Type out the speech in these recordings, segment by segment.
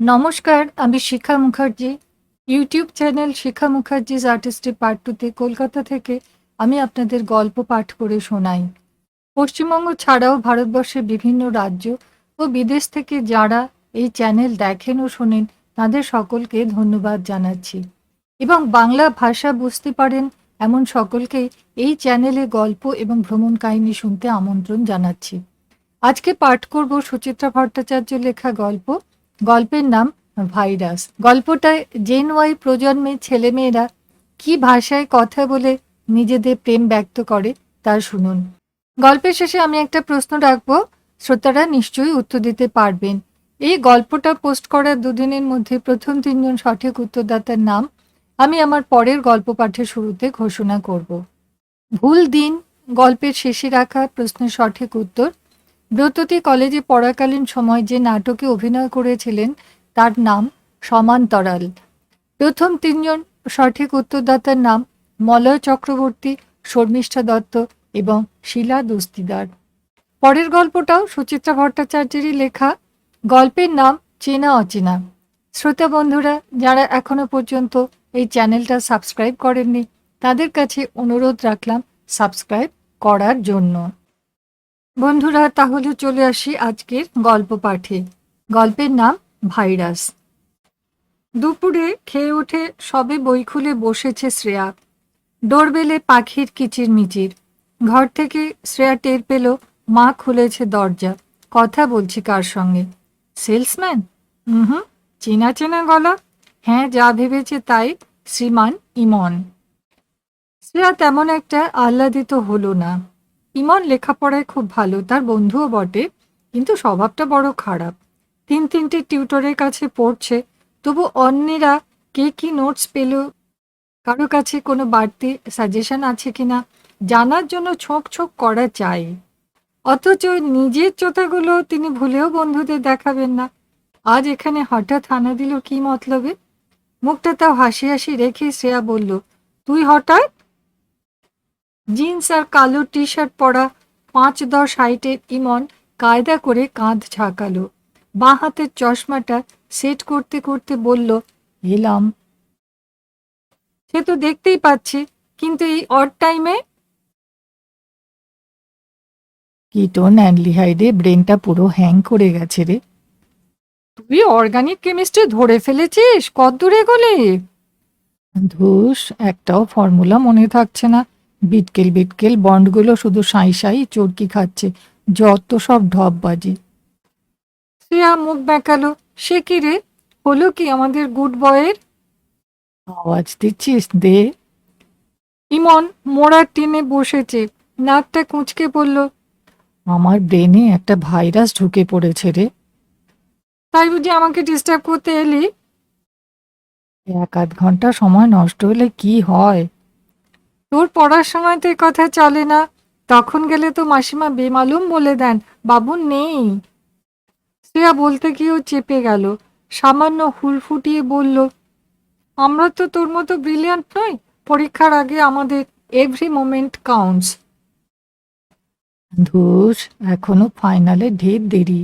নমস্কার, আমি Shikha Mukherjee. YouTube channel Shikha Mukherjee's artistry part টুতে কলকাতা থেকে আমি আপনাদের গল্প পাঠ করে শোনাই। পশ্চিমবঙ্গ ছাড়াও ভারতবর্ষের বিভিন্ন রাজ্য ও বিদেশ থেকে যারা এই চ্যানেল দেখেন ও শোনেন, তাদের সকলকে ধন্যবাদ জানাচ্ছি। এবং বাংলা ভাষা বুঝতে পারেন, এমন সকলকেই এই চ্যানেলে গল্প এবং ভ্রমণ কাহিনী শুনতে আমন্ত্রণ জানাচ্ছি। আজকে পাঠ করব সুচিত্রা ভট্টাচার্য লেখা গল্প গল্পের নাম ভাইরাস। গল্পটায় জেন ওয়াই প্রজন্মের ছেলেমেয়েরা কি ভাষায় কথা বলে নিজেদের প্রেম ব্যক্ত করে তা শুনুন। গল্পের শেষে আমি একটা প্রশ্ন রাখব, শ্রোতারা নিশ্চয়ই উত্তর দিতে পারবেন। এই গল্পটা পোস্ট করার দুদিনের মধ্যে প্রথম তিনজন সঠিক উত্তরদাতার নাম আমি আমার পরের গল্প পাঠের শুরুতে ঘোষণা করব। ভুল দিন, গল্পের শেষে রাখা প্রশ্নের সঠিক উত্তর ব্রততী কলেজে পড়াকালীন সময় যে নাটকে অভিনয় করেছিলেন, তার নাম সমান্তরাল প্রথম তিনজন সঠিক উত্তরদাতার নাম মলয় চক্রবর্তী, শর্মিষ্ঠা দত্ত এবং শিলা দস্তিদার। পরের গল্পটাও সুচিত্রা ভট্টাচার্যেরই লেখা। গল্পের নাম চেনা অচেনা। শ্রোতা বন্ধুরা, যারা এখনও পর্যন্ত এই চ্যানেলটা সাবস্ক্রাইব করেননি, তাদের কাছে অনুরোধ রাখলাম সাবস্ক্রাইব করার জন্য। বন্ধুরা, তাহলে চলে আসি আজকের গল্প পাঠে। গল্পের নাম ভাইরাস। দুপুরে খেয়ে উঠে সবে বই খুলে বসেছে শ্রেয়া। ডোরবেলে পাখির কিচির মিচির। ঘর থেকে শ্রেয়া টের পেল, মা খুলেছে দরজা। কথা বলছি কার সঙ্গে? সেলসম্যান? হুম চেনা চেনা গলা। হ্যাঁ যা ভেবেছে তাই, শ্রীমান ইমন। শ্রেয়া তেমন একটা আহ্লাদিত হলো না। ইমন লেখাপড়ায় খুব ভালো, তার বন্ধুও বটে, কিন্তু স্বভাবটা বড় খারাপ। তিন তিনটে টিউটরের কাছে পড়ছে, তবু অন্যেরা কে কি নোটস পেল? কারও কাছে কোনো বাড়তি সাজেশন আছে কিনা? জানার জন্য ছোঁক ছোঁক করা চাই। অথচ নিজের চোতাগুলো তিনি ভুলেও বন্ধুদের দেখাবেন না। আজ এখানে হঠাৎ হানা দিল কি মতলবে? মুখটা তাও হাসি হাসি রেখে শ্রেয়া বলল, তুই হঠাৎ জিন্স আর কালো টি শার্ট পরা পাঁচ দশ হাইটের ইমন কায়দা করে কাঁধ ঝাঁকালো। বাঁ হাতের চশমাটা সেট করতে করতে বলল এলাম। সে তো দেখতেই পাচ্ছি কিন্তু এই অড টাইমে কিটোন অ্যান্ডলিহাইডে ব্রেনটা পুরো হ্যাং করে গেছে রে। তুই অর্গানিক কেমিস্ট্রি ধরে ফেলেছিস কত দূরে গলি ধুস একটাও ফর্মুলা মনে থাকছে না। বিটকেল বিটকেল, বন্ডগুলো শুধু সাঁই সাঁই চরকি খাচ্ছে, যত সব ঢপ ঢপবাজি। শ্রেয়া মুখ বেঁকালো সে কি রে? হলো কি আমাদের গুড বয়ের? আওয়াজ দিচ্ছিস, দে। ইমন মোড়ার টেনে বসেছে, নাকটা কুঁচকে পড়ল আমার ব্রেনে একটা ভাইরাস ঢুকে পড়েছে রে। তাই বুঝি আমাকে ডিস্টার্ব করতে এলি? এক আধ ঘণ্টা সময় নষ্ট হলে কি হয়? তোর পড়ার সময় তো কথা চলে না। তখন গেলে তো মাসিমা বেমালুম বলে দেন, বাবু নেই। শ্রেয়া বলতে গিয়েও চেপে গেল, সামান্য হুল ফুটিয়ে বলল, আমরা তো তোর মতো ব্রিলিয়ান্ট নই, পরীক্ষার আগে আমাদের এভরি মোমেন্ট কাউন্টস ধুস, এখনও ফাইনালে ঢের দেরি।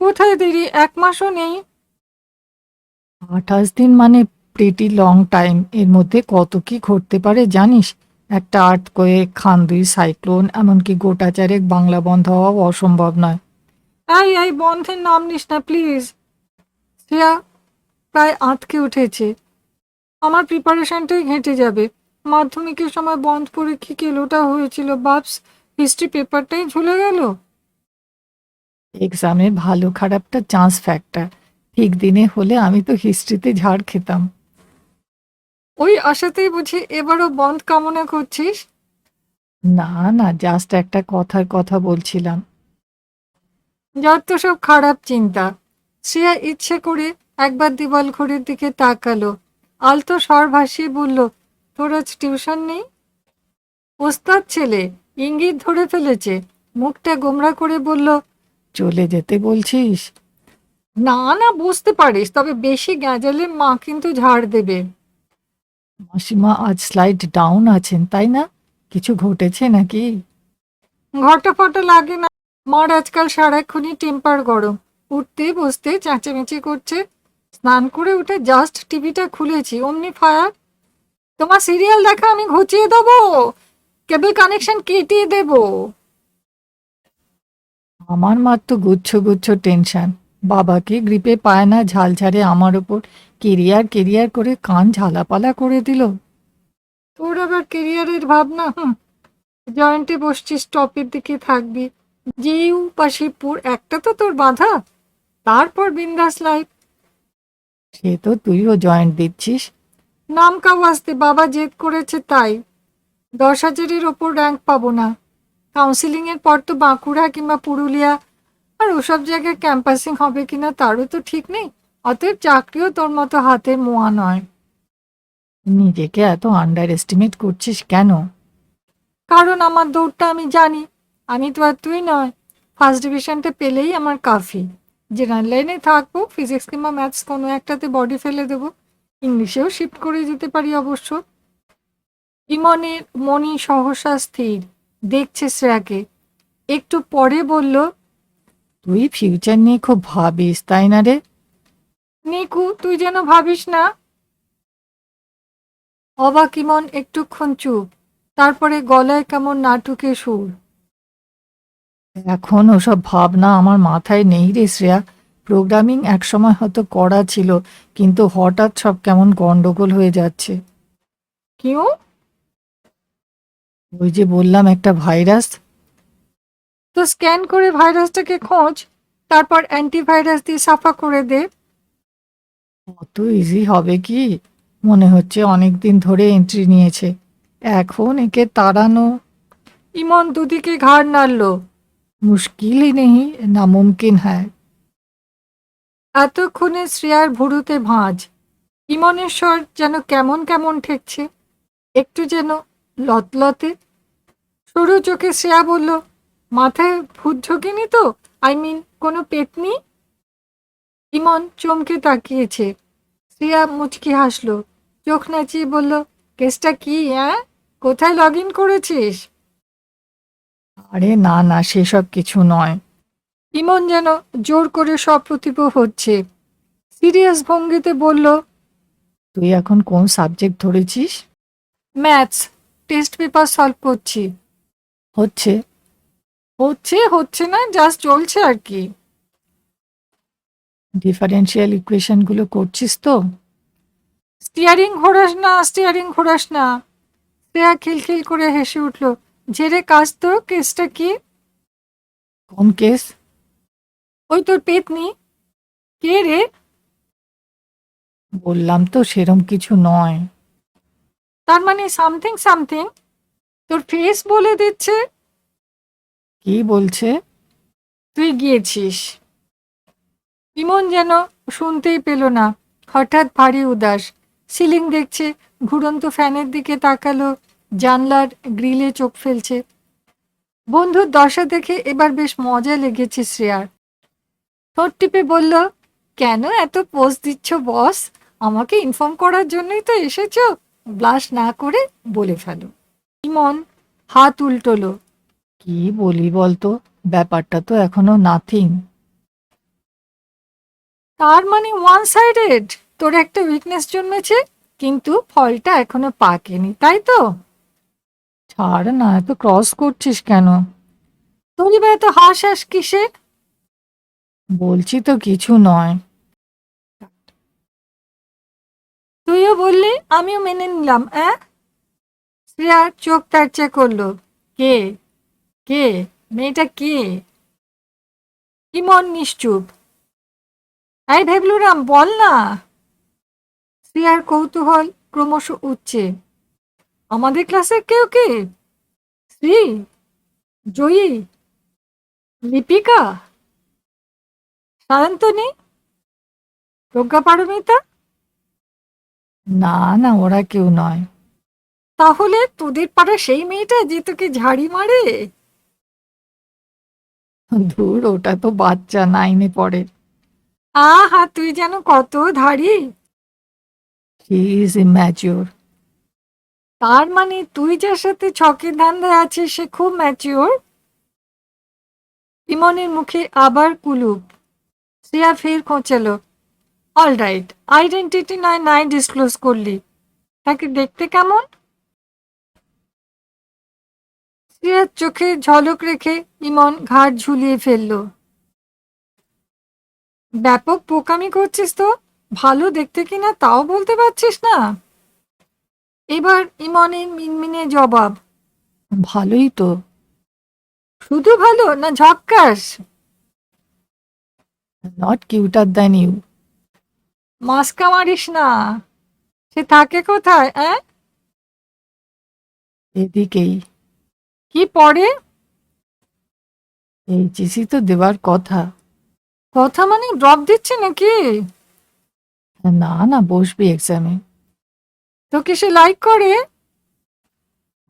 কোথায় দেরি? এক মাসও নেই। আঠাশ দিন মানে প্রিটি লং টাইম এর মধ্যে কত কি ঘটতে পারে জানিস? একটা আর্ট কয়ে খান্দুই সাইক্লোন এমনকি গোটা চারেক বাংলা বন্ধ হওয়া অসম্ভব নয়। এই এই বন্ধের নাম নিস না প্লিজ শ্রেয়া প্রায় আঁতকে উঠেছে। আমার প্রিপারেশনটাই ঘেঁটে যাবে। মাধ্যমিকের সময় বন্ধ করে কি কেলোটা হয়েছিল, বাপস? হিস্ট্রি পেপারটাই ঝুলে গেল? এক্সামে ভালো খারাপটা চান্স ফ্যাক্টর ঠিক দিনে হলে আমি তো হিস্ট্রিতে ঝাড় খেতাম। ওই আশাতেই বুঝি এবারও বন্ধ কামনা করছিস? না না জাস্ট একটা কথার কথা বলছিলাম। যার তো সব খারাপ চিন্তা। শ্রেয়া ইচ্ছে করে একবার দিবাল ঘড়ির দিকে তাকালো। আলতো স্বর ভাসিয়ে বলল তোর আজ টিউশন নেই? ওস্তাদ ছেলে ইঙ্গিত ধরে ফেলেছে। মুখটা গোমরা করে বলল চলে যেতে বলছিস? না না বুঝতে পারিস তবে বেশি গ্যাঁজালে মা কিন্তু ঝাড় দেবে। মাসিমা আজ স্লাইড ডাউন আছেন তাই না? কিছু ঘটেছে নাকি? ঘটা ফটা লাগে না। মার আজকাল সারাক্ষণই টেম্পার গরম। উঠতে বসতে চেঁচামেচি করছে। স্নান করে উঠে জাস্ট টিভিটা খুলেছি অমনি ফায়ার। তোমার সিরিয়াল দেখা আমি ঘুচিয়ে দেবো? কেবল কানেকশন কেটে দেব? আমার মাত্র গুচ্ছ গুচ্ছ টেনশন বাবাকে গ্রিপে পায় না ঝাল ঝাড়ে আমার ওপর। কেরিয়ার কেরিয়ার করে কান ঝালাপালা করে দিল। তোর আবার কেরিয়ারের ভাবনা? জয়েন্টে বসছিস, টপের দিকে থাকবি। জিউ বা শিবপুর একটা তো তোর বাধা। তারপর বিন্দাস লাইফ সে তো তুইও জয়েন্ট দিচ্ছিস। নাম কাউ আসতে, বাবা জেদ করেছে তাই। দশ হাজারের ওপর র্যাঙ্ক পাবো না। কাউন্সিলিং এর পর তো বাঁকুড়া কিংবা পুরুলিয়া। আর ওসব জায়গায় ক্যাম্পাসিং হবে কিনা তারও তো ঠিক নেই। অতএব চাকরিও তোর মতো হাতে মোয়া নয়। নিজেকে এত আন্ডার এস্টিমেট করছিস কেন? কারণ আমার দৌড়টা আমি জানি, আমি তো আর তুই নয়। ফার্স্ট ডিভিশনটা পেলেই আমার কাফি। জেনারেল লাইনে থাকব ফিজিক্স কিংবা ম্যাথস কোনো একটাতে বডি ফেলে দেবো। ইংলিশেও শিফট করে যেতে পারি অবশ্য। ইমনের মনি সহসা স্থির, দেখছে শ্রেয়াকে একটু পরে বলল, তুই ফিউচার নিয়ে খুব ভাবিস, তাই না রে? নিকু তুই যেন ভাবিস না। অবাক ইমন একটুক্ষণ চুপ তারপরে গলায় কেমন নাটুকে সুর। এখন ওসব ভাবনা আমার মাথায় নেই রে শ্রেয়া। প্রোগ্রামিং একসময় হয়তো করা ছিল কিন্তু হঠাৎ সব কেমন গন্ডগোল হয়ে যাচ্ছে। কেউ ওই যে বললাম একটা ভাইরাস। তো স্ক্যান করে ভাইরাসটাকে খোঁজ তারপর অ্যান্টিভাইরাস দিয়ে সাফা করে দে। অত ইজি হবে কি? মনে হচ্ছে অনেক দিন ধরে এন্ট্রি নিয়েছে। এখন একে তাড়ানো। ইমন দুদিকে ঘাড় নাড়ল। মুশকিলই নেই, নামুমকিন হ্যায়। এতক্ষণে শ্রেয়ার ভুরুতে ভাঁজ। ইমনের স্বর যেন কেমন কেমন ঠেকছে। একটু যেন লতলতে। সরু চোখে শ্রেয়া বলল, মাথায় ভূত ঢোকেনি তো? আই মিন কোনো পেতনি ইমন চমকে তাকিয়েছে। শ্রেয়া মুচকি হাসলো। চোখ নাচিয়ে বলল কেসটা কি হ্যাঁ কোথায় লগ ইন করেছিস? আরে না না সেসব কিছু নয়। ইমন যেন জোর করে সপ্রতিভ হচ্ছে। সিরিয়াস ভঙ্গিতে বলল তুই এখন কোন সাবজেক্ট ধরেছিস? ম্যাথস টেস্ট পেপার সলভ করছি। হচ্ছে। হচ্ছে হচ্ছে না জাস্ট চলছে আর কি। ডিফারেন্সিয়াল ইকুয়েশনগুলো করছিস তো? স্টিয়ারিং ঘোরাস না স্টিয়ারিং ঘোরাস না। শ্রেয়া খিলখিল করে হেসে উঠল ঝেড়ে কাজ তো কেসটা কি? কোন কেস? ওই তোর পেতনি। কে রে? বললাম তো সেরম কিছু নয়। তার মানে সামথিং সামথিং তোর ফেস বলে দিচ্ছে। কি বলছে? তুই গিয়েছিস। ইমন যেন শুনতেই পেল না। হঠাৎ ভারী উদাস। সিলিং দেখছে, ঘুরন্ত ফ্যানের দিকে তাকালো, জানলার গ্রিলে চোখ ফেলছে। বন্ধুর দশা দেখে এবার বেশ মজা লেগেছে শ্রেয়ার। ঠোঁট টিপে বলল, কেন এত পোজ দিচ্ছ, বস? আমাকে ইনফর্ম করার জন্যই তো এসেছ। ব্লাশ না করে বলে ফেলো। ইমন হাত উল্টোলো, কি বলি বলতো? ব্যাপারটা তো এখনও নাথিং তার মানে ওয়ান সাইডেড তোর একটা উইকনেস জন্মেছে, কিন্তু ফলটা এখনও পাকেনি, তাই তো? ছাড় না, এত ক্রস করছিস কেন? তোর এবার এত হাস হাস কিসে? বলছি তো কিছু নয়। তুইও বললি, আমিও মেনে নিলাম, অ্যাঁ? শ্রেয়া চোখ তারচা করল, কে? কে? মেয়েটা কে? ইমন নিশ্চুপ। এই ভেবলুরাম, বল না। শ্রেয়ার কৌতূহল ক্রমশ উঠছে। আমাদের ক্লাসের কেউ কে? শ্রী? জয়ী? লিপিকা? সায়ন্তনী প্রজ্ঞা পারমিতা? না না, ওরা কেউ নয়। তাহলে তোদের পাড়া সেই মেয়েটা যে তোকে ঝাড়ি মারে? ধুর, ওটা তো বাচ্চা, নাইনে পড়ে। আহা তুই যেন কত ধারি। হি ইজ ইম্যাচিওর তার মানে তুই যার সাথে ছকে ধান্দায় আছিস সে খুব ম্যাচিওর ইমনের মুখে আবার কুলুপ। শ্রেয়া ফের খোঁচালো। অল রাইট আইডেন্টিটি নয় নাই ডিসক্লোজ করলি। তাকে দেখতে কেমন? শ্রেয়ার চোখে ঝলক রেখে ইমন ঘাড় ঝুলিয়ে ফেলল। ব্যাপক পোকামি করছিস তো? ভালো দেখতে কিনা তাও বলতে পারছিস না? এবার ইমনের মিনমিনে জবাব ভালোই তো। শুধু ভালো না ঝক্কাস? নট কিউটার দ্যান ইউ মাস্কা মারিস না। সে থাকে কোথায় অ্যাঁ? এদিকেই। কি পড়ে এইচএসি তো দেওয়ার কথা। কথা মানে ড্রপ দিচ্ছে নাকি? না না বসবি এক্সামে তোকে সে লাইক করে?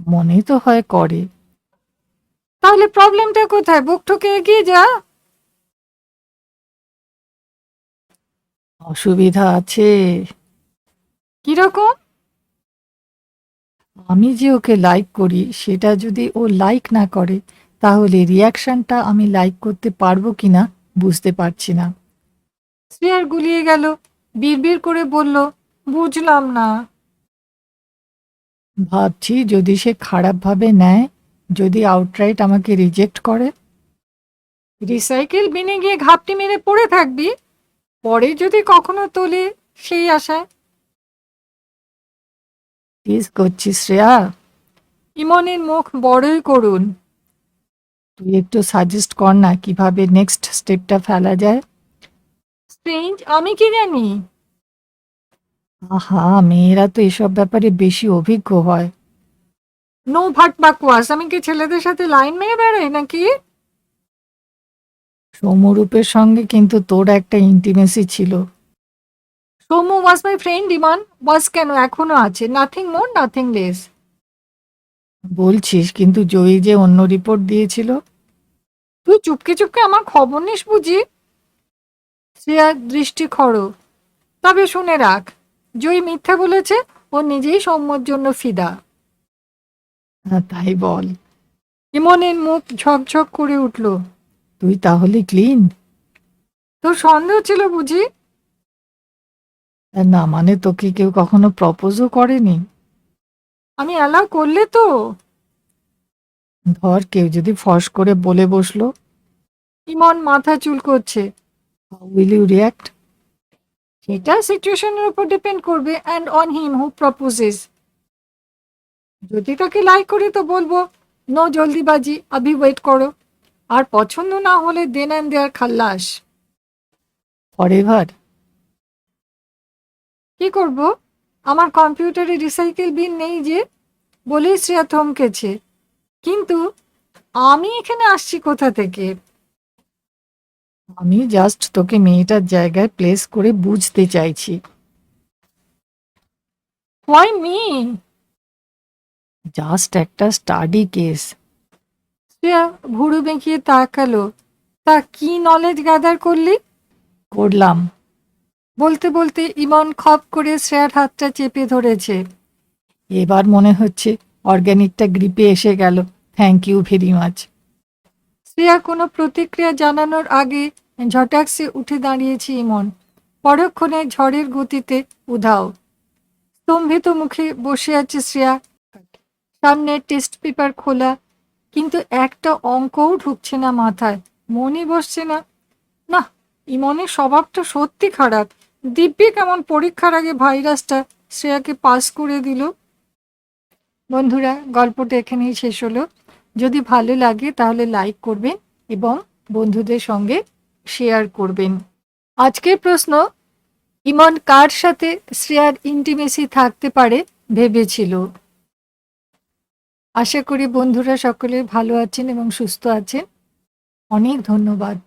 মনে তো হয় করে। তাহলে প্রবলেমটা কোথায়? বুক ঠকে এগিয়ে যা। অসুবিধা আছে। কীরকম আমি যে ওকে লাইক করি সেটা যদি ও লাইক না করে তাহলে রিয়াকশনটা আমি লাইক করতে পারব কিনা? বুঝতে পারছি না। শ্রেয়ার গুলিয়ে গেল বিড়বিড় করে বলল বুঝলাম না। ভাবছি যদি সে খারাপভাবে নেয় যদি আউটরাইট আমাকে রিজেক্ট করে। রিসাইকেল বিনে গিয়ে ঘাপটি মেরে পড়ে থাকবি পরে যদি কখনো তোলে সেই আশায়। টিস করছিস শ্রেয়া। ইমনের মুখ বড়ই করুন তুই একটু সাজেস্ট কর না কীভাবে নেক্সট স্টেপটা ফেলা যায়। স্ট্রেঞ্জ আমি কি জানি? আহা মেয়েরা তো এসব ব্যাপারে বেশি অভিজ্ঞ হয়। নো ভাট বাকুয়াস আমি কি ছেলেদের সাথে লাইন মেয়ে বেড়াই নাকি? সৌম্যরূপের সঙ্গে কিন্তু তোর একটা ইন্টিমেসি ছিল। সৌম্য ওয়াজ মাই ফ্রেন্ড ইমান। ওয়াজ কেন? এখনও আছে। নাথিং মোর নাথিং লেস বলছিস কিন্তু জয়ী যে অন্য রিপোর্ট দিয়েছিল? তুই চুপকে চুপকে আমার খবর নিস বুঝি? শ্রেয়ার দৃষ্টি খড়। তবে শুনে রাখ জয়ী মিথ্যা বলেছে ও নিজেই সৌম্যর জন্য ফিদা। তাই বল। ইমনের মুখ ঝকঝক করে উঠল। তুই তাহলে ক্লিন তোর সন্দেহ ছিল বুঝি? না মানে তোকে কেউ কখনো প্রপোজও করেনি? আমি অ্যালাউ করলে তো। ধর কেউ যদি ফস করে বলে বসল। ইমন মাথা চুল করছে। উইল ইউ রিয়াক্ট সেটা সিচুয়েশনের উপর ডিপেন্ড করবে and on him who proposes যদি তাকে লাইক করি তো বলব নো জলদিবাজি আভি ওয়েট করো। আর পছন্দ না হলে দেন অ্যান্ড দেয়ার খাল্লাস। ফরএভার কি করব? আমার কম্পিউটারে রিসাইকেল বিন নেই যে, বলেই শ্রেয়া থমকেছে। কিন্তু আমি এখানে আসছি কোথা থেকে? আমি জাস্ট তোকে মেয়েটার জায়গায় প্লেস করে বুঝতে চাইছি। হোয়াই মি জাস্ট একটা স্টাডি কেস শ্রেয়া ভুরু বেঁকিয়ে তাকালো। তা কি নলেজ গাদার করলি? করলাম। বলতে বলতে ইমন খপ করে শ্রেয়ার হাতটা চেপে ধরেছে। এবার মনে হচ্ছে অর্গ্যানিকটা গ্রিপে এসে গেল। Thank you very much Shreya কোনো প্রতিক্রিয়া জানানোর আগে ঝটাকসে উঠে দাঁড়িয়েছে ইমন। পরক্ষণে ঝড়ের গতিতে উধাও। স্তম্ভিত মুখে বসে আছে শ্রেয়া। সামনে টেস্ট পেপার খোলা, কিন্তু একটা অঙ্কও ঢুকছে না মাথায়। মনই বসছে না। না ইমনের স্বভাবটা সত্যি খারাপ। দিব্যি কেমন পরীক্ষার আগে ভাইরাসটা শ্রেয়াকে পাস করে দিল। বন্ধুরা, গল্পটা এখানেই শেষ হলো। যদি ভালো লাগে তাহলে লাইক করবেন এবং বন্ধুদের সঙ্গে শেয়ার করবেন। আজকের প্রশ্ন, ইমন কার সাথে শ্রেয়ার ইন্টিমেসি থাকতে পারে ভেবেছিল? আশা করি বন্ধুরা সকলে ভালো আছেন এবং সুস্থ আছেন। অনেক ধন্যবাদ।